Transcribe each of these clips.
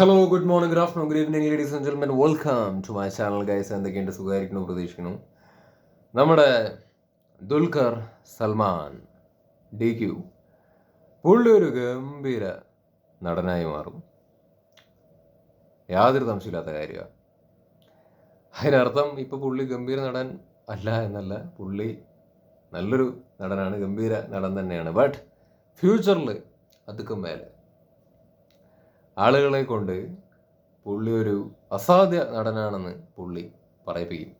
Hello good morning good afternoon good evening ladies and ജെൻമെൻ welcome to my channel guys എന്തൊക്കെയുണ്ട്? സുഖമായിരിക്കുന്നു പ്രതീക്ഷിക്കുന്നു. നമ്മുടെ Dulquer Salman D Q പുള്ളി ഒരു ഗംഭീര നടനായി മാറും. യാതൊരു സംശയമില്ലാത്ത കാര്യമാണ് അതിനർത്ഥം ഇപ്പോൾ പുള്ളി ഗംഭീര നടൻ അല്ല എന്നല്ല. പുള്ളി നല്ലൊരു നടനാണ് ഗംഭീര നടൻ തന്നെയാണ്. ബട്ട് ഫ്യൂച്ചറിൽ അതുക്കും മേലെ. ആളുകളെ കൊണ്ട് പുള്ളി ഒരു അസാധ്യ നടനാണെന്ന് പുള്ളി പറയിപ്പിക്കും.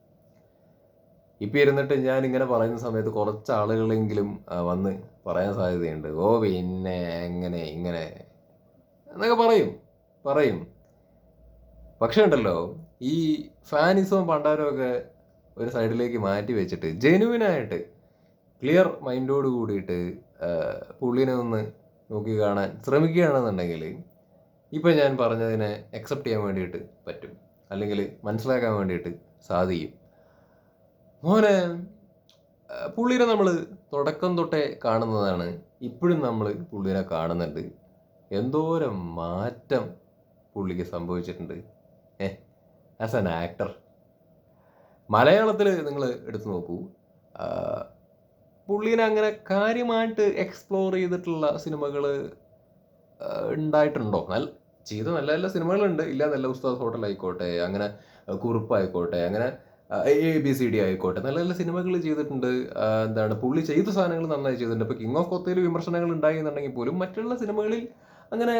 ഇപ്പം ഇരുന്നിട്ട് ഞാൻ ഇങ്ങനെ പറയുന്ന സമയത്ത് കുറച്ച് ആളുകളെങ്കിലും വന്ന് പറയാൻ സാധ്യതയുണ്ട്. ഓ പിന്നെ എങ്ങനെ ഇങ്ങനെ എന്നൊക്കെ പറയും പറയും. പക്ഷേ ഉണ്ടല്ലോ ഈ ഫാനിസവും പണ്ടാരമൊക്കെ ഒരു സൈഡിലേക്ക് മാറ്റി വെച്ചിട്ട് ജെനുവിനായിട്ട് ക്ലിയർ മൈൻഡോട് കൂടിയിട്ട് പുള്ളിനെ ഒന്ന് നോക്കി കാണാൻ ശ്രമിക്കുകയാണെന്നുണ്ടെങ്കിൽ ഇപ്പം ഞാൻ പറഞ്ഞതിനെ അക്സെപ്റ്റ് ചെയ്യാൻ വേണ്ടിയിട്ട് പറ്റും. അല്ലെങ്കിൽ മനസ്സിലാക്കാൻ വേണ്ടിയിട്ട് സാധിക്കും. മോനെ പുള്ളീനെ നമ്മൾ തുടക്കം തൊട്ടേ കാണുന്നതാണ്. ഇപ്പോഴും നമ്മൾ പുള്ളിനെ കാണുന്നുണ്ട്. എന്തോരം മാറ്റം പുള്ളിക്ക് സംഭവിച്ചിട്ടുണ്ട്. ഏ ആസ് ആൻ ആക്ടർ മലയാളത്തിൽ നിങ്ങൾ എടുത്തു നോക്കൂ. പുള്ളീനെ അങ്ങനെ കാര്യമായിട്ട് എക്സ്പ്ലോർ ചെയ്തിട്ടുള്ള സിനിമകൾ ഉണ്ടായിട്ടുണ്ടോ? നല്ല ചെയ്ത നല്ല നല്ല സിനിമകളുണ്ട്. ഇല്ല നല്ല ഉസ്താദ് ഹോട്ടൽ ആയിക്കോട്ടെ അങ്ങനെ കുറുപ്പായിക്കോട്ടെ അങ്ങനെ എ ബി സി ഡി ആയിക്കോട്ടെ നല്ല നല്ല സിനിമകൾ ചെയ്തിട്ടുണ്ട്. എന്താണ് പുള്ളി ചെയ്ത സാധനങ്ങൾ നന്നായി ചെയ്തിട്ടുണ്ട്. ഇപ്പോൾ കിങ് ഓഫ് കൊത്തയിൽ വിമർശനങ്ങൾ ഉണ്ടായി എന്നുണ്ടെങ്കിൽ പോലും മറ്റുള്ള സിനിമകളിൽ അങ്ങനെ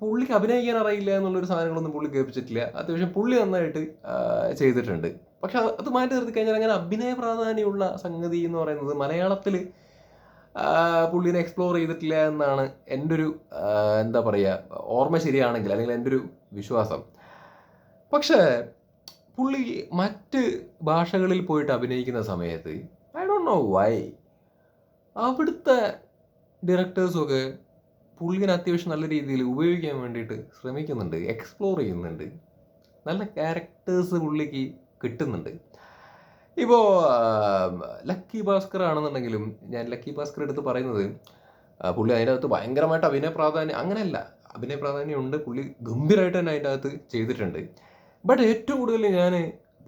പുള്ളിക്ക് അഭിനയിക്കാൻ അറിയില്ല എന്നുള്ളൊരു സാധനങ്ങളൊന്നും പുള്ളി കേൾപ്പിച്ചിട്ടില്ല. അത്യാവശ്യം പുള്ളി നന്നായിട്ട് ചെയ്തിട്ടുണ്ട്. പക്ഷെ അത് മാറ്റി നിർത്തി കഴിഞ്ഞാൽ അങ്ങനെ അഭിനയ പ്രാധാന്യമുള്ള സംഗതി എന്ന് പറയുന്നത് മലയാളത്തിൽ പുള്ളിനെ എക്സ്പ്ലോർ ചെയ്തിട്ടില്ല എന്നാണ് എന്റെ ഒരു എന്താ പറയുക ഓർമ്മ ശരിയാണെങ്കിൽ അല്ലെങ്കിൽ എന്റെ ഒരു വിശ്വാസം. പക്ഷേ പുള്ളി മറ്റ് ഭാഷകളിൽ പോയിട്ട് അഭിനയിക്കുന്ന സമയത്ത് ഐ ഡോണ്ട് നോ വൈ അവിടുത്തെ ഡയറക്ടേഴ്സൊക്കെ പുള്ളിനെ അത്യാവശ്യം നല്ല രീതിയിൽ ഉപയോഗിക്കാൻ വേണ്ടിയിട്ട് ശ്രമിക്കുന്നുണ്ട് എക്സ്പ്ലോർ ചെയ്യുന്നുണ്ട്. നല്ല ക്യാരക്ടേഴ്സ് പുള്ളിക്ക് കിട്ടുന്നുണ്ട്. ഇപ്പോൾ ലക്കി ഭാസ്കർ ആണെന്നുണ്ടെങ്കിലും ഞാൻ ലക്കി ഭാസ്കർ എടുത്ത് പറയുന്നത് പുള്ളി അതിന്റെ അകത്ത് ഭയങ്കരമായിട്ട് അഭിനയ പ്രാധാന്യം അങ്ങനെയല്ല. അഭിനയ പ്രാധാന്യം ഉണ്ട് പുള്ളി ഗംഭീരമായിട്ട് തന്നെ അതിന്റെ അകത്ത് ചെയ്തിട്ടുണ്ട്. ബട്ട് ഏറ്റവും കൂടുതൽ ഞാൻ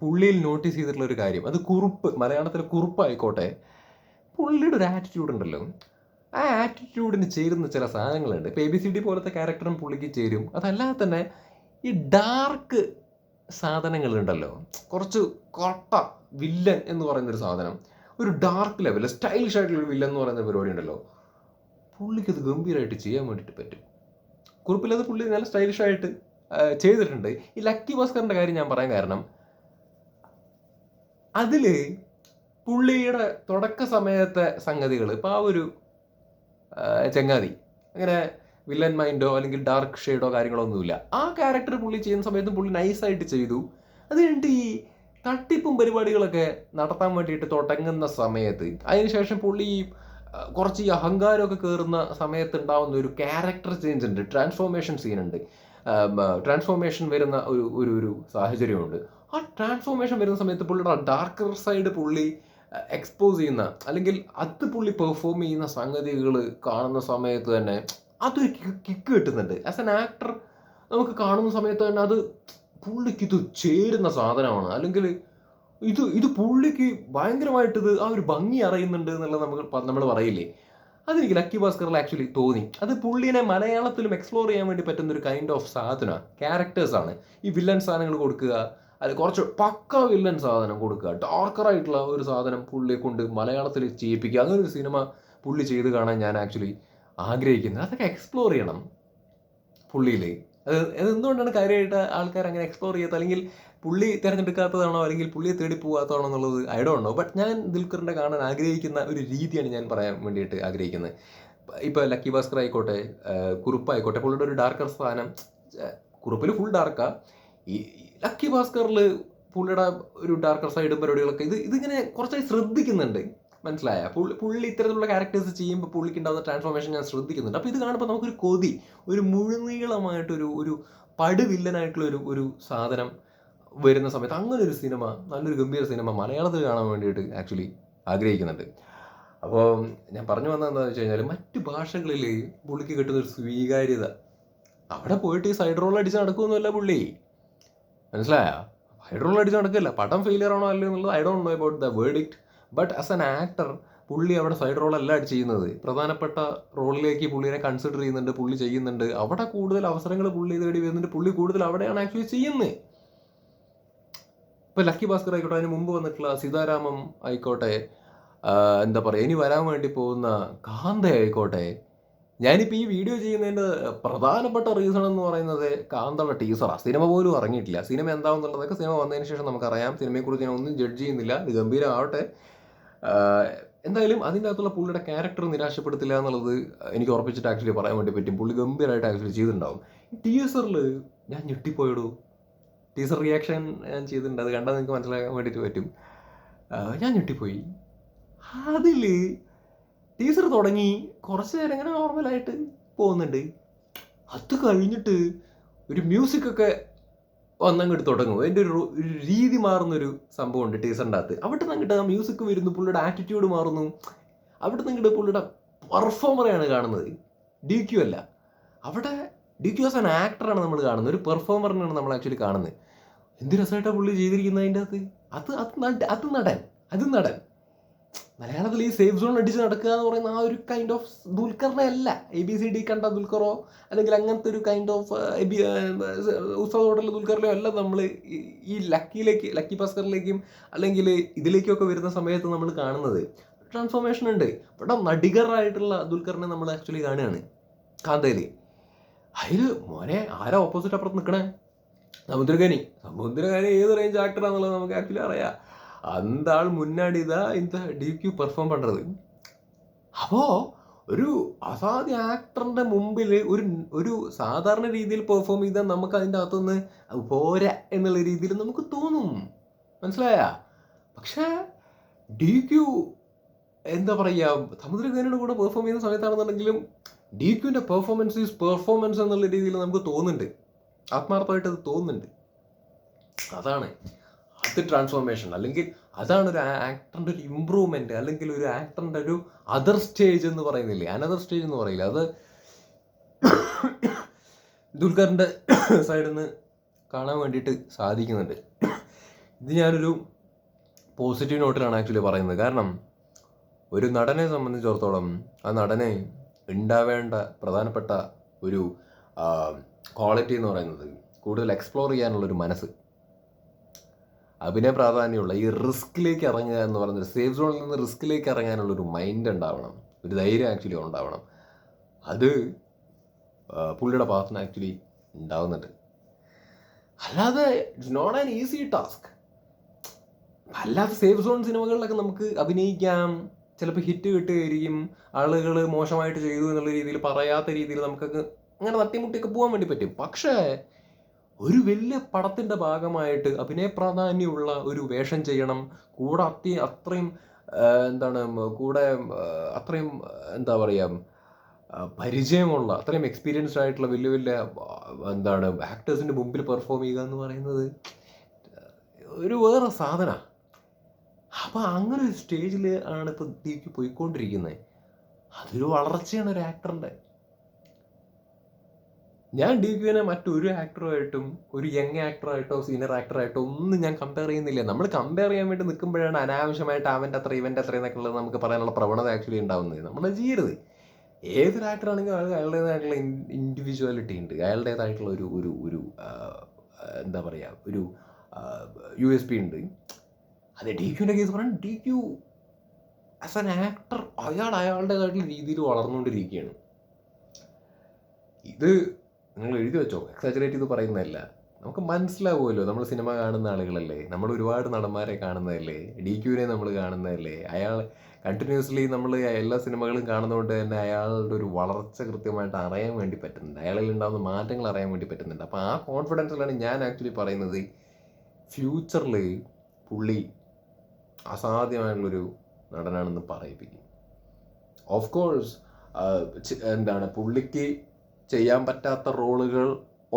പുള്ളിയിൽ നോട്ടീസ് ചെയ്തിട്ടുള്ള ഒരു കാര്യം അത് കുറുപ്പ് മലയാളത്തിലെ കുറുപ്പായിക്കോട്ടെ. പുള്ളിയുടെ ഒരു ആറ്റിറ്റ്യൂഡ് ഉണ്ടല്ലോ. ആ ആറ്റിറ്റ്യൂഡിന് ചേരുന്ന ചില സാധനങ്ങളുണ്ട്. ഇപ്പോൾ എ ബി സി ഡി പോലത്തെ ക്യാരക്ടറും പുള്ളിക്ക് ചേരും. അതല്ലാതെ തന്നെ ഈ ഡാർക്ക് സാധനങ്ങളുണ്ടല്ലോ. കുറച്ച് കൊട്ട വില്ലൻ എന്ന് പറയുന്ന ഒരു സാധനം. ഒരു ഡാർക്ക് ലെവൽ സ്റ്റൈലിഷ് ആയിട്ടുള്ള വില്ലൻ എന്ന് പറയുന്ന പരിപാടി ഉണ്ടല്ലോ. പുള്ളിക്ക് അത് ഗംഭീരമായിട്ട് ചെയ്യാൻ വേണ്ടിയിട്ട് പറ്റും. കുറിപ്പില്ലാതെ പുള്ളി നല്ല സ്റ്റൈലിഷ് ആയിട്ട് ചെയ്തിട്ടുണ്ട്. ഈ ലക്കി ഭാസ്കറിന്റെ കാര്യം ഞാൻ പറയാൻ കാരണം അതിൽ പുള്ളിയുടെ തുടക്ക സമയത്തെ സംഗതികൾ ഇപ്പോൾ ആ ഒരു ചങ്ങാതി അങ്ങനെ വില്ലൻ മൈൻഡോ അല്ലെങ്കിൽ ഡാർക്ക് ഷെയ്ഡോ കാര്യങ്ങളോ ഒന്നുമില്ല. ആ ക്യാരക്ടർ പുള്ളി ചെയ്യുന്ന സമയത്തും പുള്ളി നൈസായിട്ട് ചെയ്തു. അത് കഴിഞ്ഞിട്ട് ഈ തട്ടിപ്പും പരിപാടികളൊക്കെ നടത്താൻ വേണ്ടിയിട്ട് തുടങ്ങുന്ന സമയത്ത് അതിനുശേഷം പുള്ളി കുറച്ച് ഈ അഹങ്കാരമൊക്കെ കയറുന്ന സമയത്ത് ഉണ്ടാവുന്ന ഒരു ക്യാരക്ടർ ചേഞ്ച് ഉണ്ട് ട്രാൻസ്ഫോർമേഷൻ സീൻ ഉണ്ട്. ട്രാൻസ്ഫോർമേഷൻ വരുന്ന ഒരു ഒരു ഒരു സാഹചര്യമുണ്ട്. ആ ട്രാൻസ്ഫോർമേഷൻ വരുന്ന സമയത്ത് പുള്ളിയുടെ ഡാർക്കർ സൈഡ് പുള്ളി എക്സ്പോസ് ചെയ്യുന്ന അല്ലെങ്കിൽ അത് പുള്ളി പെർഫോം ചെയ്യുന്ന സംഗതികൾ കാണുന്ന സമയത്ത് തന്നെ അതൊരു കിക്ക് കിട്ടുന്നുണ്ട്. ആസ് എൻ ആക്ടർ നമുക്ക് കാണുന്ന സമയത്ത് തന്നെ അത് പുള്ളിക്ക് ഇത് ചേരുന്ന സാധനമാണ്. അല്ലെങ്കിൽ ഇത് ഇത് പുള്ളിക്ക് ഭയങ്കരമായിട്ട് ഇത് ആ ഒരു ഭംഗി അറിയുന്നുണ്ട് എന്നുള്ളത് നമുക്ക് നമ്മൾ പറയില്ലേ? അതെനിക്ക് ലക്കി ഭാസ്കറിൽ ആക്ച്വലി തോന്നി. അത് പുള്ളിനെ മലയാളത്തിലും എക്സ്പ്ലോർ ചെയ്യാൻ വേണ്ടി പറ്റുന്ന ഒരു കൈൻഡ് ഓഫ് സാധനമാണ് ക്യാരക്ടേഴ്സാണ് ഈ വില്ലൻ സാധനങ്ങൾ കൊടുക്കുക അത് കുറച്ച് പക്ക വില്ലൻ സാധനം കൊടുക്കുക ഡാർക്കറായിട്ടുള്ള ഒരു സാധനം പുള്ളിയെ കൊണ്ട് മലയാളത്തിൽ ചെയ്യിപ്പിക്കുക. അങ്ങനെ ഒരു സിനിമ പുള്ളി ചെയ്ത് കാണാൻ ഞാൻ ആക്ച്വലി ആഗ്രഹിക്കുന്നത് അതൊക്കെ എക്സ്പ്ലോർ ചെയ്യണം പുള്ളിയിൽ അത് എന്തുകൊണ്ടാണ് കാര്യമായിട്ട് ആൾക്കാർ അങ്ങനെ എക്സ്പ്ലോർ ചെയ്യാത്ത അല്ലെങ്കിൽ പുള്ളി തിരഞ്ഞെടുക്കാത്തതാണോ? അല്ലെങ്കിൽ പുള്ളിയെ തേടി പോകാത്തതാണോ എന്നുള്ളത് ഐ ഡോണ്ട് നോ ബട്ട് ഞാൻ ദുൽഖറിന്റെ കാണാൻ ആഗ്രഹിക്കുന്ന ഒരു രീതിയാണ് ഞാൻ പറയാൻ വേണ്ടിയിട്ട് ആഗ്രഹിക്കുന്നത്. ഇപ്പോൾ ലക്കി ഭാസ്കർ ആയിക്കോട്ടെ കുറുപ്പായിക്കോട്ടെ പുള്ളിയുടെ ഒരു ഡാർക്കർ സ്ഥാനം കുറുപ്പിൽ ഫുൾ ഡാർക്കാ ഈ ലക്കി ഭാസ്കറിൽ പുള്ളിയുടെ ഒരു ഡാർക്കർ സൈഡും പരിപാടികളൊക്കെ ഇത് ഇതിങ്ങനെ കുറച്ചായി ശ്രദ്ധിക്കുന്നുണ്ട്. മനസ്സിലായ? പുള്ളി പുള്ളി ഇത്തരത്തിലുള്ള ക്യാരക്ടേഴ്സ് ചെയ്യുമ്പോൾ പുള്ളിക്ക് ഉണ്ടാകുന്ന ട്രാൻസ്ഫോർമേഷൻ ഞാൻ ശ്രദ്ധിക്കുന്നുണ്ട്. അപ്പോൾ ഇത് കാണുമ്പോൾ നമുക്കൊരു കൊതി ഒരു മുഴുനീളമായിട്ടൊരു ഒരു പടുവില്ലനായിട്ടുള്ള ഒരു ഒരു സാധനം വരുന്ന സമയത്ത് അങ്ങനെ ഒരു സിനിമ നല്ലൊരു ഗംഭീര സിനിമ മലയാളത്തിൽ കാണാൻ വേണ്ടിയിട്ട് ആക്ച്വലി ആഗ്രഹിക്കുന്നുണ്ട്. അപ്പോൾ ഞാൻ പറഞ്ഞു വന്നത് എന്താണെന്ന് വെച്ച് കഴിഞ്ഞാൽ മറ്റു ഭാഷകളിൽ പുള്ളിക്ക് കിട്ടുന്ന ഒരു സ്വീകാര്യത. അവിടെ പോയിട്ട് ഈ സൈഡ് റോൾ അടിച്ച് നടക്കുമെന്നല്ല പുള്ളി. മനസ്സിലായ? സൈഡ് റോൾ അടിച്ച് നടക്കില്ല. പടം ഫെയിലിയർ ആണോ അല്ലയോ എന്നുള്ളത് I don't know about the verdict but as an actor പുള്ളി അവിടെ സൈഡ് റോൾ അല്ല ചെയ്യുന്നത്. പ്രധാനപ്പെട്ട റോളിലേക്ക് പുള്ളിനെ കൺസിഡർ ചെയ്യുന്നുണ്ട് പുള്ളി ചെയ്യുന്നുണ്ട്. അവിടെ കൂടുതൽ അവസരങ്ങൾ പുള്ളി തേടി വരുന്നുണ്ട്. പുള്ളി കൂടുതൽ അവിടെയാണ് ആക്ച്വലി ചെയ്യുന്നത് ഇപ്പൊ ലക്കി ഭാസ്കർ ആയിക്കോട്ടെ അതിന് മുമ്പ് വന്നിട്ടുള്ള സീതാരാമം ആയിക്കോട്ടെ എന്താ പറയുക ഇനി വരാൻ വേണ്ടി പോകുന്ന കാന്ത ആയിക്കോട്ടെ ഞാനിപ്പോൾ ഈ വീഡിയോ ചെയ്യുന്നതിന്റെ പ്രധാനപ്പെട്ട റീസൺ എന്ന് പറയുന്നത് കാന്തയുടെ ടീസറാണ് സിനിമ പോലും ഇറങ്ങിയിട്ടില്ല. സിനിമ എന്താണെന്നുള്ളതൊക്കെ സിനിമ വന്നതിന് ശേഷം നമുക്കറിയാം. സിനിമയെക്കുറിച്ച് ഞാൻ ഒന്നും ജഡ്ജ് ചെയ്യുന്നില്ല. ഇത് ഗംഭീരമാവട്ടെ. എന്തായാലും അതിന്റെ അകത്തുള്ള പുള്ളിയുടെ ക്യാരക്ടർ നിരാശപ്പെടുത്തില്ല എന്നുള്ളത് എനിക്ക് ഉറപ്പിച്ചിട്ട് ആക്ച്വലി പറയാൻ വേണ്ടി പറ്റും. പുള്ളി ഗംഭീരമായിട്ട് ആക്ച്വലി ചെയ്തിട്ടുണ്ടാവും. ടീസറിൽ ഞാൻ ഞെട്ടിപ്പോയിടൂ? ടീസർ റിയാക്ഷൻ ഞാൻ ചെയ്തിട്ടുണ്ട്. അത് കണ്ടാൽ നിങ്ങൾക്ക് മനസ്സിലാക്കാൻ വേണ്ടിയിട്ട് പറ്റും. ഞാൻ ഞെട്ടിപ്പോയി. അതിൽ ടീസർ തുടങ്ങി കുറച്ച് നേരം ഇങ്ങനെ നോർമലായിട്ട് പോകുന്നുണ്ട്. അത് കഴിഞ്ഞിട്ട് ഒരു മ്യൂസിക് ഒക്കെ വന്നങ്ങോട്ട് തുടങ്ങും. അതിന്റെ ഒരു രീതി മാറുന്നൊരു സംഭവമുണ്ട് ടീസറിന്റെ അകത്ത് അവിടെ നിന്ന് ആ മ്യൂസിക് വരുന്നു പുള്ളിയുടെ ആറ്റിറ്റ്യൂഡ് മാറുന്നു. അവിടെ നിന്ന് അങ്ങോട്ട് പുള്ളിയുടെ പെർഫോമറെയാണ് കാണുന്നത്. ഡി ക്യു അല്ല. അവിടെ ഡി ക്യു ആസ് ആൻ ആക്ടറാണ് നമ്മൾ കാണുന്നത്. ഒരു പെർഫോമറിനാണ് നമ്മൾ ആക്ച്വലി കാണുന്നത്. എന്ത് രസമായിട്ടാണ് പുള്ളി ചെയ്തിരിക്കുന്നത് അതിന്റെ അകത്ത്? അത് അത് അത് നടൻ അത് നടൻ. മലയാളത്തിൽ ഈ സേഫ് സോൺ അടിച്ച് നടക്കുക എന്ന് പറയുന്ന ആ ഒരു കൈൻഡ് ഓഫ് ദുൽഖറിനെ അല്ല. എ ബി സി ഡി കണ്ട ദുൽഖറോ അല്ലെങ്കിൽ അങ്ങനത്തെ ഒരു കൈൻഡ് ഓഫ് ഉത്സവത്തോടുള്ള ദുൽഖറിലോ അല്ല നമ്മൾ ഈ ലക്കിയിലേക്ക് ലക്കി ഭാസ്കറിലേക്കും അല്ലെങ്കിൽ ഇതിലേക്കൊക്കെ വരുന്ന സമയത്ത് നമ്മൾ കാണുന്നത്. ട്രാൻസ്ഫോർമേഷൻ ഉണ്ട്. ഇവിടെ നടികറായിട്ടുള്ള ദുൽഖറിനെ നമ്മൾ ആക്ച്വലി കാണുകയാണ്. കാന്തയിൽ അതിൽ മോനെ ആരാ ഓപ്പോസിറ്റ് അപ്പുറത്ത് നിൽക്കണേ സമുദ്രകനി സമുദ്രകനി ഏത് റേഞ്ച് ആക്ടറാന്നുള്ളത് നമുക്ക് ആക്ച്വലി അറിയാം. அந்த ஆள் முன்னாடி தான் இந்த டிக்யூ பெர்ஃபார்ம் பண்ணுறது അപ്പോൾ ഒരു അസാധ്യ ആക്ടറിന്റെ മുമ്പിൽ ഒരു ഒരു സാധാരണ രീതിയിൽ പെർഫോം ചെയ്താൽ നമുക്ക് അതിൻ്റെ അകത്തുനിന്ന് അത് പോരാ എന്നുള്ള രീതിയിൽ നമുക്ക് തോന്നും മനസ്സിലായ പക്ഷേ ഡി ക്യു എന്താ പറയുക സമുദ്രകേനയുടെ കൂടെ പെർഫോം ചെയ്യുന്ന സമയത്താണെന്നുണ്ടെങ്കിലും ഡി ക്യുവിൻ്റെ പെർഫോമൻസ് ഈസ് പെർഫോമൻസ് എന്നുള്ള രീതിയിൽ നമുക്ക് തോന്നുന്നുണ്ട് ആത്മാർത്ഥമായിട്ട് അത് തോന്നുന്നുണ്ട് അതാണ് അത് ട്രാൻസ്ഫോർമേഷൻ അല്ലെങ്കിൽ അതാണ് ഒരു ആക്ടറിന്റെ ഒരു ഇമ്പ്രൂവ്മെന്റ് അല്ലെങ്കിൽ ഒരു ആക്ടറിന്റെ ഒരു അതർ സ്റ്റേജ് എന്ന് പറയുന്നില്ലേ? അനദർ സ്റ്റേജ് എന്ന് പറയില്ല. അത് ദുൽഖറിന്റെ സൈഡിൽ നിന്ന് കാണാൻ വേണ്ടിയിട്ട് സാധിക്കുന്നുണ്ട്. ഇത് ഞാനൊരു പോസിറ്റീവ് നോട്ടിലാണ് ആക്ച്വലി പറയുന്നത്. കാരണം ഒരു നടനെ സംബന്ധിച്ചിടത്തോളം ആ നടനെ ഉണ്ടാവേണ്ട പ്രധാനപ്പെട്ട ഒരു ക്വാളിറ്റി എന്ന് പറയുന്നത് കൂടുതൽ എക്സ്പ്ലോർ ചെയ്യാനുള്ളൊരു മനസ്സ്. അഭിനയ പ്രാധാന്യമുള്ള ഈ റിസ്കിലേക്ക് ഇറങ്ങുക എന്ന് പറഞ്ഞ സേഫ് സോണിൽ നിന്ന് റിസ്കിലേക്ക് ഇറങ്ങാനുള്ള ഒരു മൈൻഡ് ഉണ്ടാവണം. ഒരു ധൈര്യം ആക്ച്വലി ഉണ്ടാവണം. അത് പുള്ളിയുടെ ഭാഗത്തുനിന്ന് ആക്ച്വലി ഉണ്ടാവുന്നുണ്ട്. അല്ലാതെ it's not an easy task അല്ലാതെ സേഫ് സോൺ സിനിമകളിലൊക്കെ നമുക്ക് അഭിനയിക്കാം. ചിലപ്പോൾ ഹിറ്റ് കിട്ടുകയായിരിക്കും. ആളുകൾ മോശമായിട്ട് ചെയ്തു എന്നുള്ള രീതിയിൽ പറയാത്ത രീതിയിൽ നമുക്കൊക്കെ അങ്ങനെ തട്ടിമുട്ടിയൊക്കെ പോകാൻ വേണ്ടി പറ്റും. പക്ഷേ ഒരു വലിയ പടത്തിന്റെ ഭാഗമായിട്ട് അഭിനയ പ്രാധാന്യമുള്ള ഒരു വേഷം ചെയ്യണം. കൂടെ അത്തി അത്രയും എന്താണ് കൂടെ അത്രയും എന്താ പറയുക പരിചയമുള്ള അത്രയും എക്സ്പീരിയൻസ്ഡ് ആയിട്ടുള്ള വലിയ വലിയ എന്താണ് ആക്ടേഴ്സിന്റെ മുമ്പിൽ പെർഫോം ചെയ്യുക എന്ന് പറയുന്നത് ഒരു വേറെ സാധന. അപ്പോൾ അങ്ങനെ ഒരു സ്റ്റേജിൽ ആണ് ഇപ്പോൾ ദീപ് പോയിക്കൊണ്ടിരിക്കുന്നത്. അതൊരു വളർച്ചയാണ് ഒരു ആക്ടറിന്റെ ഞാൻ ഡി ക്യുവിനെ മറ്റൊരു ആക്ടറുമായിട്ടും ഒരു യങ് ആക്ടറായിട്ടോ സീനിയർ ആക്ടറായിട്ടോ ഒന്നും ഞാൻ കമ്പയർ ചെയ്യുന്നില്ല. നമ്മൾ കമ്പയർ ചെയ്യാൻ വേണ്ടി നിൽക്കുമ്പോഴാണ് അനാവശ്യമായിട്ട് അവന്റെ അത്ര ഇവന്റെ അത്ര എന്നൊക്കെ ഉള്ളത് നമുക്ക് പറയാനുള്ള പ്രവണത ആക്ച്വലി ഉണ്ടാവുന്നത്. നമ്മൾ ചെയ്യരുത് ഏതൊരു ആക്ടറാണെങ്കിലും അയാൾ അയാളുടേതായിട്ടുള്ള ഇൻഡിവിജ്വാലിറ്റി ഉണ്ട്. അയാളുടേതായിട്ടുള്ള ഒരു ഒരു ഒരു എന്താ പറയുക ഒരു യു എസ് പി ഉണ്ട്. അതെ ഡി ക്യുവിന്റെ കേസ് പറയാൻ D Q as an actor അയാൾ അയാളുടേതായിട്ടുള്ള രീതിയിൽ വളർന്നുകൊണ്ടിരിക്കുകയാണ്. ഇത് നിങ്ങൾ എഴുതി വെച്ചോ? എക്സാജറേറ്റ് ചെയ്ത് പറയുന്നതല്ല. നമുക്ക് മനസ്സിലാവുമല്ലോ. നമ്മൾ സിനിമ കാണുന്ന ആളുകളല്ലേ? നമ്മൾ ഒരുപാട് നടന്മാരെ കാണുന്നതല്ലേ? ഡി ക്യൂവിനെ നമ്മൾ കാണുന്നതല്ലേ? അയാൾ കണ്ടിന്യൂസ്ലി നമ്മൾ എല്ലാ സിനിമകളും കാണുന്നതുകൊണ്ട് തന്നെ അയാളുടെ ഒരു വളർച്ച കൃത്യമായിട്ട് അറിയാൻ വേണ്ടി പറ്റുന്നുണ്ട്. അയാളിൽ ഉണ്ടാകുന്ന മാറ്റങ്ങൾ അറിയാൻ വേണ്ടി പറ്റുന്നുണ്ട്. അപ്പോൾ ആ കോൺഫിഡൻസിലാണ് ഞാൻ ആക്ച്വലി പറയുന്നത് ഫ്യൂച്ചറിൽ പുള്ളി അസാധ്യമായിട്ടുള്ളൊരു നടനാണെന്ന് പറയിപ്പിക്കും. ഓഫ് കോഴ്സ് എന്താണ് പുള്ളിക്ക് ചെയ്യാൻ പറ്റാത്ത റോളുകൾ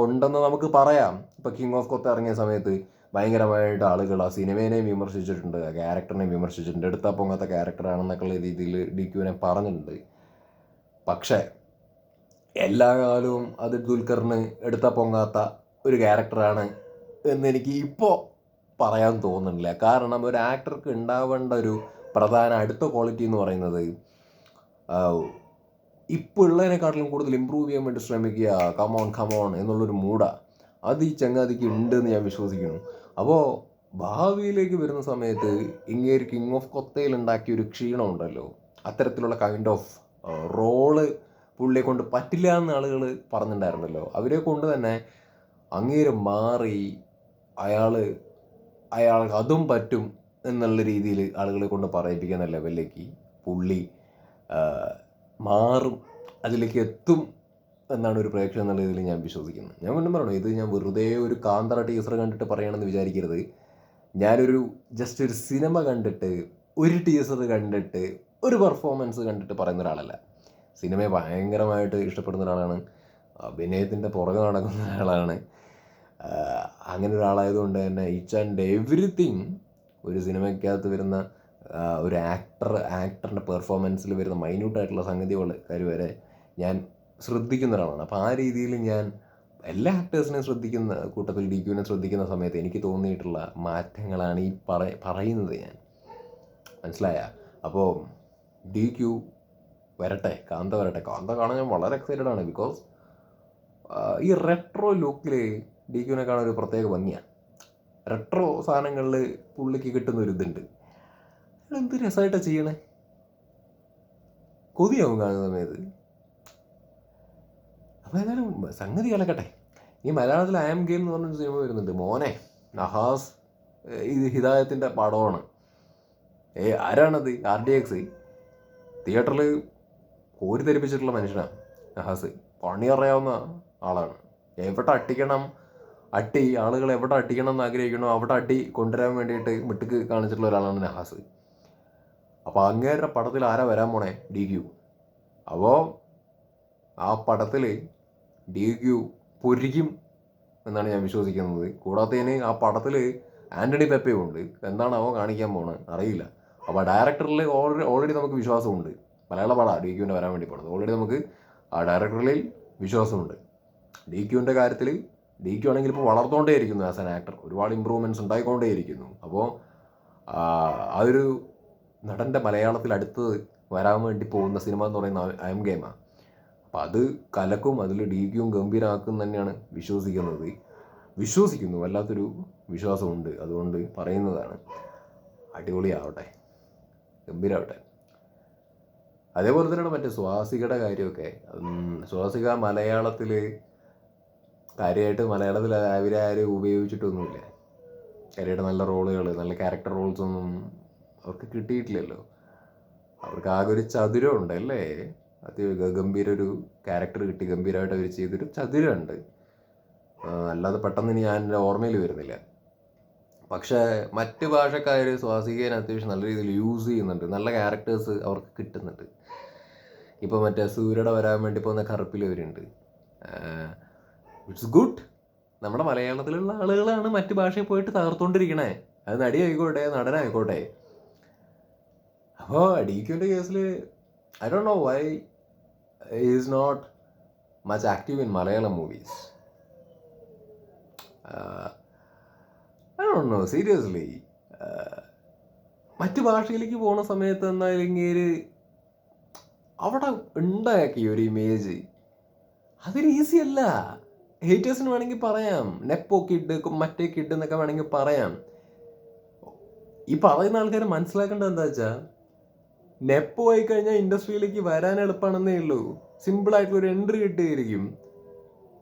ഉണ്ടെന്ന് നമുക്ക് പറയാം. ഇപ്പോൾ കിങ് ഓഫ് കൊത്ത് ഇറങ്ങിയ സമയത്ത് ഭയങ്കരമായിട്ട് ആളുകൾ ആ സിനിമേനെയും വിമർശിച്ചിട്ടുണ്ട് ആ ക്യാരക്ടറിനെയും വിമർശിച്ചിട്ടുണ്ട് എടുത്താൽ പൊങ്ങാത്ത ക്യാരക്ടറാണെന്നൊക്കെയുള്ള രീതിയിൽ ഡി ക്യുവിനെ പറഞ്ഞിട്ടുണ്ട്. പക്ഷേ എല്ലാ കാലവും അത് ദുൽഖറിന് എടുത്താൽ പൊങ്ങാത്ത ഒരു ക്യാരക്ടറാണ് എന്ന് എനിക്ക് ഇപ്പോൾ പറയാൻ തോന്നുന്നില്ല. കാരണം ഒരു ആക്ടർക്ക് ഉണ്ടാവേണ്ട ഒരു പ്രധാന അടുത്ത ക്വാളിറ്റി എന്ന് പറയുന്നത് ഇപ്പോൾ ഉള്ളതിനെക്കാട്ടിലും കൂടുതൽ ഇമ്പ്രൂവ് ചെയ്യാൻ വേണ്ടി ശ്രമിക്കുക. കമോൺ കമോൺ എന്നുള്ളൊരു മൂടാണ് അത് ഈ ചങ്ങാതിക്ക് ഉണ്ട് എന്ന് ഞാൻ വിശ്വസിക്കുന്നു. അപ്പോൾ ഭാവിയിലേക്ക് വരുന്ന സമയത്ത് ഇങ്ങേര് കിങ് ഓഫ് കൊത്തയിൽ ഉണ്ടാക്കിയ ഒരു ക്ഷീണം ഉണ്ടല്ലോ. അത്തരത്തിലുള്ള കൈൻഡ് ഓഫ് റോൾ പുള്ളിയെ കൊണ്ട് പറ്റില്ല എന്ന് ആളുകൾ പറഞ്ഞിട്ടുണ്ടായിരുന്നല്ലോ. അവരെ കൊണ്ട് തന്നെ അങ്ങേര് മാറി അയാൾ അയാൾക്ക് അതും പറ്റും എന്നുള്ള രീതിയിൽ ആളുകളെ കൊണ്ട് പറയിപ്പിക്കുന്ന ലെവലിലേക്ക് പുള്ളി മാറും അതിലേക്ക് എത്തും എന്നാണ് ഒരു പ്രേക്ഷകൻ എന്നുള്ള രീതിയിൽ ഞാൻ വിശ്വസിക്കുന്നത്. ഞാൻ വീണ്ടും പറയണം ഇത് ഞാൻ വെറുതെ ഒരു കാന്തറ ടീസർ കണ്ടിട്ട് പറയണമെന്ന് വിചാരിക്കരുത്. ഞാനൊരു ജസ്റ്റ് ഒരു സിനിമ കണ്ടിട്ട് ഒരു ടീസർ കണ്ടിട്ട് ഒരു പെർഫോമൻസ് കണ്ടിട്ട് പറയുന്ന ഒരാളല്ല. സിനിമയെ ഭയങ്കരമായിട്ട് ഇഷ്ടപ്പെടുന്ന ഒരാളാണ്. അഭിനയത്തിന്റെ പുറകെ നടക്കുന്ന ഒരാളാണ്. അങ്ങനെ ഒരാളായതുകൊണ്ട് തന്നെ ഈച്ച് ആൻഡ് എവറിത്തിങ് ഒരു സിനിമയ്ക്കകത്ത് വരുന്ന ഒരു ആക്ടർ ആക്ടറിന്റെ പെർഫോമൻസിൽ വരുന്ന മൈന്യൂട്ടായിട്ടുള്ള സംഗതികൾ കാര്യം വരെ ഞാൻ ശ്രദ്ധിക്കുന്ന ഒരാളാണ് അപ്പോൾ ആ രീതിയിൽ ഞാൻ എല്ലാ ആക്ടേഴ്സിനെയും ശ്രദ്ധിക്കുന്ന കൂട്ടത്തിൽ ഡി ക്യൂവിനെ ശ്രദ്ധിക്കുന്ന സമയത്ത് എനിക്ക് തോന്നിയിട്ടുള്ള മാറ്റങ്ങളാണ് ഈ പറ പറയുന്നത് ഞാൻ. മനസ്സിലായ? അപ്പോൾ ഡി ക്യു വരട്ടെ കാന്ത വരട്ടെ. കാന്ത കാണാൻ ഞാൻ വളരെ എക്സൈറ്റഡ് ആണ് ബിക്കോസ് ഈ റെട്രോ ലുക്കിൽ ഡി ക്യൂവിനെ കാണാൻ ഒരു പ്രത്യേക ഭംഗിയാണ് റെട്രോ സാധനങ്ങളിൽ പുള്ളിക്ക് കിട്ടുന്ന ഒരു ഇതുണ്ട്. എന്ത് രസമായിട്ടാണ് ചെയ്യണേ? കൊതിയാവും കാണുന്ന സമയത്ത്. അപ്പോൾ ഏതായാലും സംഗതി കിടക്കട്ടെ ഈ മലയാളത്തിൽ ഐ എം ഗെയിം എന്ന് പറഞ്ഞൊരു സിനിമ വരുന്നുണ്ട്. മോനെ നഹാസ് ഇത് ഹിദായത്തിന്റെ പടമാണ്. ഏ ആരാണത്? ആർ ഡി എക്സ് തിയേറ്ററിൽ കോരി ധരിപ്പിച്ചിട്ടുള്ള മനുഷ്യനാണ് നഹാസ്. പണി അറിയാവുന്ന ആളാണ്. എവിടെ അട്ടിക്കണം? അട്ടി ആളുകൾ എവിടെ അട്ടിക്കണം എന്ന് ആഗ്രഹിക്കണോ അവിടെ അട്ടി കൊണ്ടുവരാൻ വേണ്ടിയിട്ട് മിട്ടുക്ക് കാണിച്ചിട്ടുള്ള ഒരാളാണ് നഹാസ്. അപ്പോൾ അങ്ങേരുടെ പടത്തിൽ ആരാ വരാൻ പോണേ? D Q. അപ്പോൾ ആ പടത്തിൽ ഡി ക്യു പൊരിക്കും എന്നാണ് ഞാൻ വിശ്വസിക്കുന്നത്. കൂടാത്തതിന് ആ പടത്തിൽ ആന്റണി പെപ്പയും ഉണ്ട്. അവൻ കാണിക്കാൻ പോണത് അറിയില്ല. അപ്പോൾ ഡയറക്ടറിൽ ഓൾറെഡി ഓൾറെഡി നമുക്ക് വിശ്വാസമുണ്ട്. മലയാള പടാ ഡി ക്യുവിന്റെ വരാൻ വേണ്ടി പോണത്. ഓൾറെഡി നമുക്ക് ആ ഡയറക്ടറിൽ വിശ്വാസമുണ്ട്. ഡി ക്യുവിന്റെ കാര്യത്തിൽ ഡി ക്യു ആണെങ്കിൽ ഇപ്പോൾ വളർന്നുകൊണ്ടേയിരിക്കുന്നു ആസ് ആൻ ആക്ടർ. ഒരുപാട് ഇമ്പ്രൂവ്മെന്റ്സ് ഉണ്ടായിക്കൊണ്ടേയിരിക്കുന്നു. അപ്പോൾ ഒരു നടന്റെ മലയാളത്തിൽ അടുത്തത് വരാൻ വേണ്ടി പോകുന്ന സിനിമ എന്ന് പറയുന്ന ഐ എം ഗെയിമാണ് അപ്പം അത് കലക്കും അതിൽ ഡീക്കും ഗംഭീരമാക്കും തന്നെയാണ് വിശ്വസിക്കുന്നത്. വിശ്വസിക്കുന്നു വല്ലാത്തൊരു വിശ്വാസമുണ്ട്. അതുകൊണ്ട് പറയുന്നതാണ്. അടിപൊളിയാവട്ടെ. ഗംഭീരാവട്ടെ. അതേപോലെ തന്നെയാണ് മറ്റേ സ്വാസികയുടെ കാര്യമൊക്കെ. സ്വാസിക മലയാളത്തിൽ കാര്യമായിട്ട് മലയാളത്തിൽ അവരെ ആരും ഉപയോഗിച്ചിട്ടൊന്നുമില്ല. കാര്യമായിട്ട് നല്ല റോളുകൾ നല്ല ക്യാരക്ടർ റോൾസ് ഒന്നും അവർക്ക് കിട്ടിയിട്ടില്ലല്ലോ. അവർക്ക് ആകെ ഒരു ചതുരം ഉണ്ട് അല്ലേ? അത് ഗംഭീര ഒരു ക്യാരക്ടർ കിട്ടി. ഗംഭീരമായിട്ട് അവർ ചെയ്തൊരു ചതുരമുണ്ട്. അല്ലാതെ പെട്ടെന്ന് ഇനി ഞാൻ എന്റെ ഓർമ്മയിൽ വരുന്നില്ല. പക്ഷേ മറ്റ് ഭാഷക്കാർ സ്വാസികേനെ അത്യാവശ്യം നല്ല രീതിയിൽ യൂസ് ചെയ്യുന്നുണ്ട്. നല്ല ക്യാരക്ടേഴ്സ് അവർക്ക് കിട്ടുന്നുണ്ട്. ഇപ്പോൾ മറ്റേ സൂര്യയുടെ വരാൻ വേണ്ടി പോകുന്ന കറുപ്പിൽ അവരുണ്ട്. ഇറ്റ്സ് ഗുഡ് നമ്മുടെ മലയാളത്തിലുള്ള ആളുകളാണ് മറ്റ് ഭാഷയിൽ പോയിട്ട് തകർത്തുകൊണ്ടിരിക്കണേ അത് നടി ആയിക്കോട്ടെ നടനായിക്കോട്ടെ. അപ്പോൾ ഡി കേസിൽ I don't know why is not much active in Malayalam movies I don't know seriously മറ്റ് ഭാഷയിലേക്ക് പോണ സമയത്ത് എന്നാലെങ്കിൽ അവിടെ ഉണ്ടാക്കിയ ഒരു ഇമേജ് അതൊരു ഈസി അല്ല. ഹേറ്റേഴ്സിന് വേണമെങ്കിൽ പറയാം. നെപ്പോ കിഡ് മറ്റേ കിഡ് എന്നൊക്കെ വേണമെങ്കിൽ പറയാം. ഈ പറയുന്ന ആൾക്കാർ മനസ്സിലാക്കേണ്ടത് എന്താ വെച്ചാൽ നെപ്പോ ആയി കഴിഞ്ഞാൽ ഇൻഡസ്ട്രിയിലേക്ക് വരാൻ എളുപ്പമാണെന്നേ ഉള്ളൂ. സിമ്പിൾ ആയിട്ടുള്ള ഒരു എൻട്രി കിട്ടിയിരിക്കും.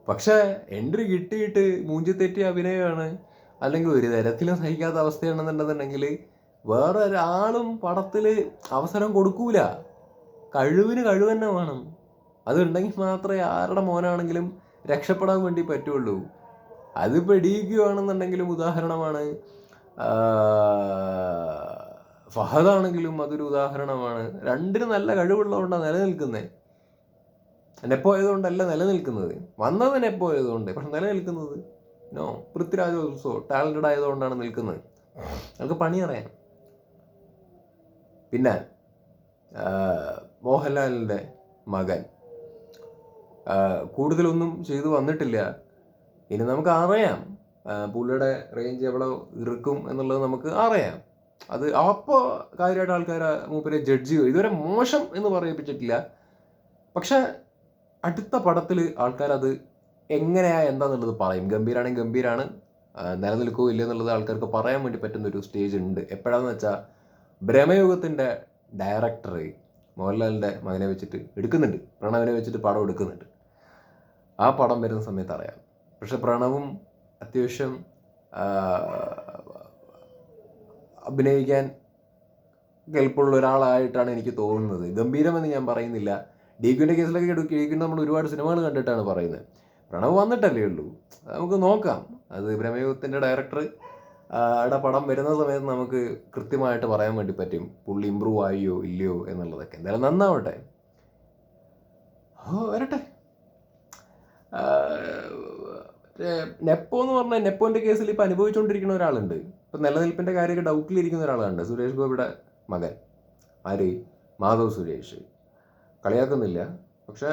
പക്ഷേ എൻട്രി കിട്ടിയിട്ട് മൂഞ്ചി തെറ്റിയ അഭിനയമാണ്. അല്ലെങ്കിൽ ഒരു തരത്തിലും സഹിക്കാത്ത അവസ്ഥയാണെന്നുണ്ടെന്നുണ്ടെങ്കിൽ വേറെ ഒരാളും പടത്തിൽ അവസരം കൊടുക്കൂല. കഴിവിന് കഴിവ് തന്നെ വേണം. അതുണ്ടെങ്കിൽ മാത്രമേ ആരുടെ മോനാണെങ്കിലും രക്ഷപ്പെടാൻ വേണ്ടി പറ്റുള്ളൂ. അതിപ്പോൾ ഇടിയിക്കുകയാണെന്നുണ്ടെങ്കിലും ഉദാഹരണമാണ് ഫഹദാണെങ്കിലും അതൊരു ഉദാഹരണമാണ്. രണ്ടിനും നല്ല കഴിവുള്ളതുകൊണ്ടാണ് നിലനിൽക്കുന്നത് നെപ്പോ ആയതുകൊണ്ടല്ല നിലനിൽക്കുന്നത്. വന്നത് നെപ്പോ ആയതുകൊണ്ട്. പക്ഷെ നിലനിൽക്കുന്നത്? നോ പൃഥ്വിരാജ് ഓൾസോ ടാലന്റഡ് ആയതുകൊണ്ടാണ് നിൽക്കുന്നത്. നമുക്ക് പണി അറിയാം പിന്നെ മോഹൻലാലിന്റെ മകൻ. കൂടുതലൊന്നും ചെയ്തു വന്നിട്ടില്ല. ഇനി നമുക്ക് അറിയാം. പുള്ളിയുടെ റേഞ്ച് എവിടെ ഇറുക്കും എന്നുള്ളത് നമുക്ക് അറിയാം. അത് അപ്പോൾ കാര്യമായിട്ട് ആൾക്കാരെ മൂപ്പരെ ജഡ്ജ് ചെയ്തു. ഇതുവരെ മോശം എന്ന് പറയിപ്പിച്ചിട്ടില്ല. പക്ഷെ അടുത്ത പടത്തിൽ ആൾക്കാരത് എങ്ങനെയാ എന്താന്നുള്ളത് പറയും. ഗംഭീരാണെങ്കിൽ ഗംഭീരാണ്. ആ, നിലനിൽക്കോ ഇല്ല എന്നുള്ളത് ആൾക്കാർക്ക് പറയാൻ വേണ്ടി പറ്റുന്ന ഒരു സ്റ്റേജ് ഉണ്ട്. എപ്പോഴാന്ന് വെച്ചാൽ ബ്രഹ്മയുഗത്തിന്റെ ഡയറക്ടർ മോഹൻലാലിന്റെ മകനെ വെച്ചിട്ട് എടുക്കുന്നുണ്ട്. പ്രണവിനെ വെച്ചിട്ട് പടം എടുക്കുന്നുണ്ട്. ആ പടം വരുന്ന സമയത്ത് അറിയാം. പക്ഷെ പ്രണവും അത്യാവശ്യം അഭിനയിക്കാൻ കെൽപ്പുള്ള ഒരാളായിട്ടാണ് എനിക്ക് തോന്നുന്നത്. ഗംഭീരമെന്ന് ഞാൻ പറയുന്നില്ല. ഡീക്യുവിന്റെ കേസിലൊക്കെ എടുക്കും ഡി ക്യുവിന്റെ നമ്മൾ ഒരുപാട് സിനിമകൾ കണ്ടിട്ടാണ് പറയുന്നത്. പ്രണവ് വന്നിട്ടല്ലേ ഉള്ളൂ. നമുക്ക് നോക്കാം. അത് പ്രമേയത്തിന്റെ ഡയറക്ടർ ആടെ പടം വരുന്ന സമയത്ത് നമുക്ക് കൃത്യമായിട്ട് പറയാൻ വേണ്ടി പറ്റും. പുള്ളി ഇമ്പ്രൂവ് ആയോ ഇല്ലയോ എന്നുള്ളതൊക്കെ. എന്തായാലും നന്നാവട്ടെ. ഓ വരട്ടെ. നെപ്പോ എന്ന് പറഞ്ഞാൽ നെപ്പോന്റെ കേസിൽ ഇപ്പൊ അനുഭവിച്ചുകൊണ്ടിരിക്കുന്ന ഒരാളുണ്ട്. ഇപ്പൊ നിലനിൽപ്പിന്റെ കാര്യമൊക്കെ ഡൗട്ടിലിരിക്കുന്ന ഒരാളുണ്ട് സുരേഷ് ഗോപിയുടെ മകൻ. ആര്? മാധവ് സുരേഷ്. കളിയാക്കുന്നില്ല. പക്ഷേ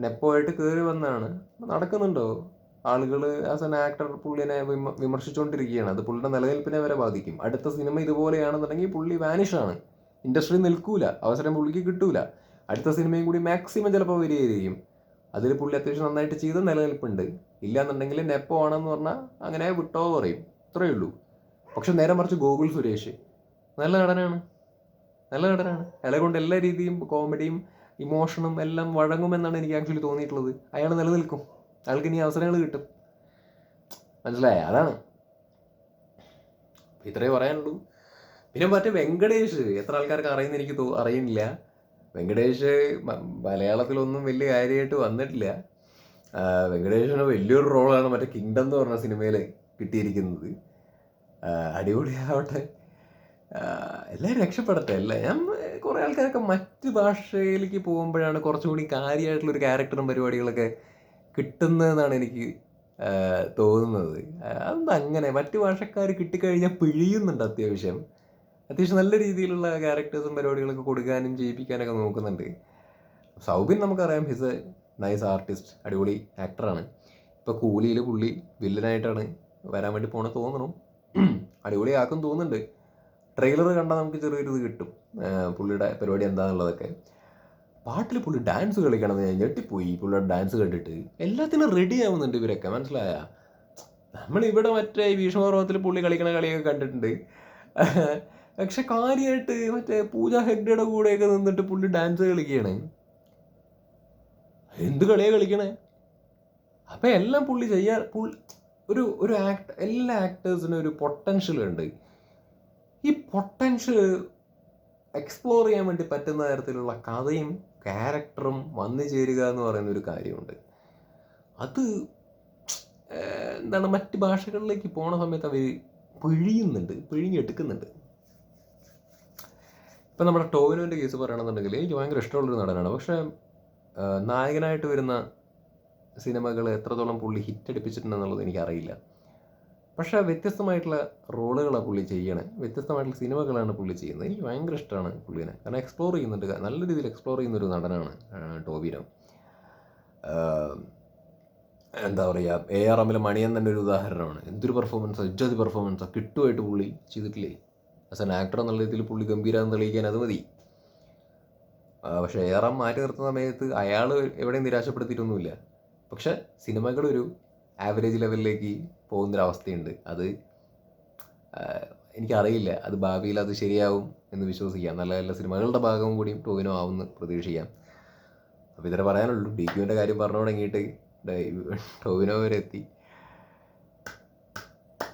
നെപ്പോയിട്ട് കയറി വന്നാണ്. നടക്കുന്നുണ്ടോ? ആളുകൾ ആസ് എൻ ആക്ടർ പുള്ളിനെ വിമ വിമർശിച്ചുകൊണ്ടിരിക്കുകയാണ് അത് പുള്ളിയുടെ നിലനിൽപ്പിനെ വരെ ബാധിക്കും. അടുത്ത സിനിമ ഇതുപോലെയാണെന്നുണ്ടെങ്കിൽ പുള്ളി വാനിഷാണ് ഇൻഡസ്ട്രി നിൽക്കൂല. അവസരം പുള്ളിക്ക് കിട്ടൂല. അടുത്ത സിനിമയും കൂടി മാക്സിമം ചിലപ്പോൾ വരികയായിരിക്കും. അതിൽ പുള്ളി അത്യാവശ്യം നന്നായിട്ട് ചെയ്ത നിലനിൽപ്പുണ്ട്. ഇല്ലാന്നുണ്ടെങ്കിൽ നെപ്പോ ആണെന്ന് പറഞ്ഞാൽ അങ്ങനെ വിട്ടോ പറയും. ഇത്രയേ ഉള്ളൂ. പക്ഷെ നേരെ മറിച്ച് ഗോകുൽ സുരേഷ്. നല്ല നടനാണ്. നല്ല നടനാണ്. അയാളെ കൊണ്ട് എല്ലാ രീതിയും കോമഡിയും ഇമോഷനും എല്ലാം വഴങ്ങുമെന്നാണ് എനിക്ക് ആക്ച്വലി തോന്നിയിട്ടുള്ളത്. അയാൾ നിലനിൽക്കും. അയാൾക്ക് ഇനി അവസരങ്ങൾ കിട്ടും. മനസ്സിലായ? അതാണ്. ഇത്രയേ പറയാനുള്ളൂ. പിന്നെ മറ്റേ വെങ്കടേഷ്. എത്ര ആൾക്കാർക്ക് അറിയുന്ന എനിക്ക് തോ അറിയുന്നില്ല. വെങ്കടേഷ് മലയാളത്തിലൊന്നും വലിയ കാര്യമായിട്ട് വന്നിട്ടില്ല. വെങ്കടേഷിന് വലിയൊരു റോളാണ് മറ്റേ കിങ്ഡം എന്ന് പറഞ്ഞ സിനിമയിൽ കിട്ടിയിരിക്കുന്നത്. അടിപൊളിയാവട്ടെ. എല്ലാവരും രക്ഷപ്പെടട്ടെ അല്ലേ? ഞാൻ കുറേ ആൾക്കാരൊക്കെ മറ്റ് ഭാഷയിലേക്ക് പോകുമ്പോഴാണ് കുറച്ചുകൂടി കാര്യമായിട്ടുള്ളൊരു ക്യാരക്ടറും പരിപാടികളൊക്കെ കിട്ടുന്നതെന്നാണ് എനിക്ക് തോന്നുന്നത്. അതൊന്നും അങ്ങനെ മറ്റ് ഭാഷക്കാർ കിട്ടിക്കഴിഞ്ഞാൽ പിഴിയുന്നുണ്ട് അത്യാവശ്യം. അത്യാവശ്യം നല്ല രീതിയിലുള്ള ക്യാരക്ടേഴ്സും പരിപാടികളൊക്കെ കൊടുക്കാനും ചെയ്യിപ്പിക്കാനൊക്കെ നോക്കുന്നുണ്ട്. സൗബിൻ നമുക്കറിയാം ഹിസ് എ നൈസ് ആർട്ടിസ്റ്റ് അടിപൊളി ആക്ടറാണ് ഇപ്പോൾ കൂലിയിൽ പുള്ളി വില്ലനായിട്ടാണ് വരാൻ വേണ്ടി പോണ തോന്നണം. അടിപൊളിയാക്കും തോന്നുന്നുണ്ട്. ട്രെയിലർ കണ്ടാൽ നമുക്ക് ചെറിയൊരു ഇത് കിട്ടും പുള്ളിയുടെ പരിപാടി എന്താണെന്നുള്ളതൊക്കെ പാട്ടിൽ പുള്ളി ഡാൻസ് കളിക്കണമെന്ന് ഞാൻ ഞെട്ടിപ്പോയി. പുള്ളിയുടെ ഡാൻസ് കണ്ടിട്ട് എല്ലാത്തിനും റെഡി ആവുന്നുണ്ട് ഇവരൊക്കെ. മനസ്സിലായ? നമ്മളിവിടെ മറ്റേ ഭീഷ്മപർവത്തിൽ പുള്ളി കളിക്കണ കളിയൊക്കെ കണ്ടിട്ടുണ്ട്. പക്ഷെ കാര്യമായിട്ട് മറ്റേ പൂജ ഹെഗ്ഡയുടെ കൂടെയൊക്കെ നിന്നിട്ട് പുള്ളി ഡാൻസ് കളിക്കുകയാണ്. എന്ത് കളിയാണ് കളിക്കണേ? അപ്പം എല്ലാം പുള്ളി ചെയ്യാൻ പുള്ളി ഒരു ഒരു ആക്ട് എല്ലാ ആക്ടേഴ്സിനും ഒരു പൊട്ടൻഷ്യൽ ഉണ്ട്. ഈ പൊട്ടൻഷ്യൽ എക്സ്പ്ലോർ ചെയ്യാൻ വേണ്ടി പറ്റുന്ന തരത്തിലുള്ള കഥയും ക്യാരക്ടറും വന്നു ചേരുക എന്ന് പറയുന്ന ഒരു കാര്യമുണ്ട്. അത് എന്താണ് മറ്റ് ഭാഷകളിലേക്ക് പോണ സമയത്ത് അവർ പിഴിയുന്നുണ്ട് പിഴിഞ്ഞെടുക്കുന്നുണ്ട്. ഇപ്പം നമ്മുടെ ടോവിനോന്റെ കേസ് പറയുകയാണെന്നുണ്ടെങ്കിൽ എനിക്ക് ഭയങ്കര ഇഷ്ടമുള്ളൊരു നടനാണ്. പക്ഷേ നായകനായിട്ട് വരുന്ന സിനിമകൾ എത്രത്തോളം പുള്ളി ഹിറ്റ് അടിപ്പിച്ചിട്ടുണ്ടെന്നുള്ളത് എനിക്കറിയില്ല. പക്ഷേ വ്യത്യസ്തമായിട്ടുള്ള റോളുകളാണ് പുള്ളി ചെയ്യണേ. വ്യത്യസ്തമായിട്ടുള്ള സിനിമകളാണ് പുള്ളി ചെയ്യുന്നത്. എനിക്ക് ഭയങ്കര ഇഷ്ടമാണ് പുള്ളിനെ. കാരണം എക്സ്പ്ലോർ ചെയ്യുന്നുണ്ട്. നല്ല രീതിയിൽ എക്സ്പ്ലോർ ചെയ്യുന്ന ഒരു നടനാണ് ടോബിനോ എന്താ പറയുക എ ആർ എമ്മിലെ മണിയൻ തന്നെ ഒരു ഉദാഹരണമാണ്. എന്തൊരു പെർഫോമൻസ് ഇജ്ജതി പെർഫോമൻസ് കിട്ടുമായിട്ട് പുള്ളി ചെയ്തിട്ടില്ലേ? ആസ് എൻ ആക്ടർ എന്നുള്ള രീതിയിൽ പുള്ളി ഗംഭീരാന്ന് തെളിയിക്കാൻ അത് മതി. പക്ഷേ എ ആർ എം മാറ്റി നിർത്തുന്ന സമയത്ത് അയാൾ എവിടെയും നിരാശപ്പെടുത്തിയിട്ടൊന്നുമില്ല. പക്ഷെ സിനിമകളൊരു ആവറേജ് ലെവലിലേക്ക് പോകുന്നൊരവസ്ഥയുണ്ട്. അത് എനിക്കറിയില്ല. അത് ഭാവിയിൽ അത് ശരിയാവും എന്ന് വിശ്വസിക്കാം. നല്ല നല്ല സിനിമകളുടെ ഭാഗവും കൂടിയും ടോവിനോ ആവുമെന്ന് പ്രതീക്ഷിക്കാം. അപ്പോൾ ഇതേ പറയാനുള്ളൂ. ഡി ക്യുവിന്റെ കാര്യം പറഞ്ഞു തുടങ്ങിയിട്ട് ടോവിനോ വരെ എത്തി.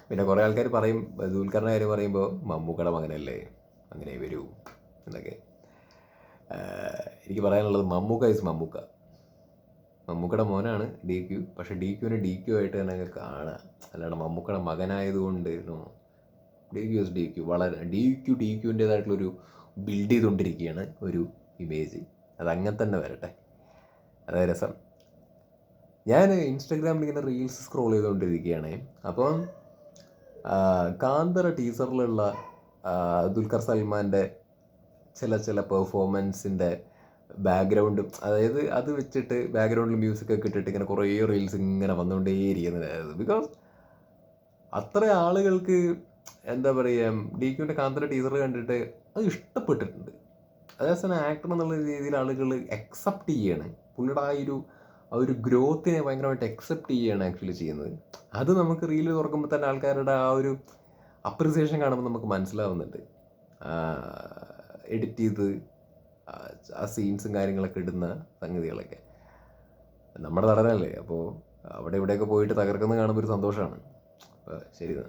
പിന്നെ കുറേ ആൾക്കാർ പറയും ദുൽഖറിന്റെ കാര്യം പറയുമ്പോൾ മമ്മൂക്കയുടെ മകനല്ലേ അങ്ങനെ വരൂ എന്നൊക്കെ. എനിക്ക് പറയാനുള്ളത് മമ്മൂക്ക ഇസ് മമ്മൂക്ക. മമ്മൂക്കയുടെ മോനാണ് ഡി ക്യു പക്ഷേ ഡി ക്യുവിനെ ഡി ക്യു ആയിട്ട് തന്നെ കാണാം. അല്ലാണ്ട് മമ്മൂക്കയുടെ മകനായതുകൊണ്ട് D Q S D Q വളരെ ഡി ക്യു ഡി ക്യുവിന്റേതായിട്ടുള്ളൊരു ബിൽഡ് ചെയ്തുകൊണ്ടിരിക്കുകയാണ് ഒരു ഇമേജ് അത് അങ്ങനെ തന്നെ വരട്ടെ. അതായത് രസം. ഞാൻ ഇൻസ്റ്റാഗ്രാമിൽ ഇങ്ങനെ റീൽസ് സ്ക്രോൾ ചെയ്തുകൊണ്ടിരിക്കുകയാണ്. അപ്പം കാന്തറ ടീസറിലുള്ള ദുൽഖർ സൽമാന്റെ ചില ചില പെർഫോമൻസിന്റെ ബാക്ക്ഗ്രൗണ്ടും അതായത് അത് വെച്ചിട്ട് ബാക്ക്ഗ്രൗണ്ടിൽ മ്യൂസിക് ഒക്കെ ഇട്ടിട്ട് ഇങ്ങനെ കുറേ റീൽസ് ഇങ്ങനെ വന്നുകൊണ്ടേയിരിക്കുന്നതായിരുന്നു ബിക്കോസ് അത്ര ആളുകൾക്ക് എന്താ പറയുക ഡി ക്യൂന്റെ കാന്തര ടീസർ കണ്ടിട്ട് അത് ഇഷ്ടപ്പെട്ടിട്ടുണ്ട്. അതേസമയം ആക്ടർ എന്നുള്ള രീതിയിൽ ആളുകൾ അക്സെപ്റ്റ് ചെയ്യാണ്. പുള്ളിയുടെ ആ ഒരു ആ ഒരു ഗ്രോത്തിനെ ഭയങ്കരമായിട്ട് അക്സെപ്റ്റ് ചെയ്യുകയാണ് ആക്ച്വലി ചെയ്യുന്നത്. അത് നമുക്ക് റീൽ തുറക്കുമ്പോൾ തന്നെ ആൾക്കാരുടെ ആ ഒരു അപ്രിസിയേഷൻ കാണുമ്പോൾ നമുക്ക് മനസ്സിലാവുന്നുണ്ട്. എഡിറ്റ് ചെയ്ത് ആ- സീൻസും കാര്യങ്ങളൊക്കെ ഇടുന്ന സംഗതികളൊക്കെ നമ്മുടെ നടനല്ലേ അപ്പോൾ അവിടെ ഇവിടെയൊക്കെ പോയിട്ട് തകർക്കുന്നത് കാണുമ്പോൾ ഒരു സന്തോഷമാണ് അപ്പോൾ ശരി എന്നാ.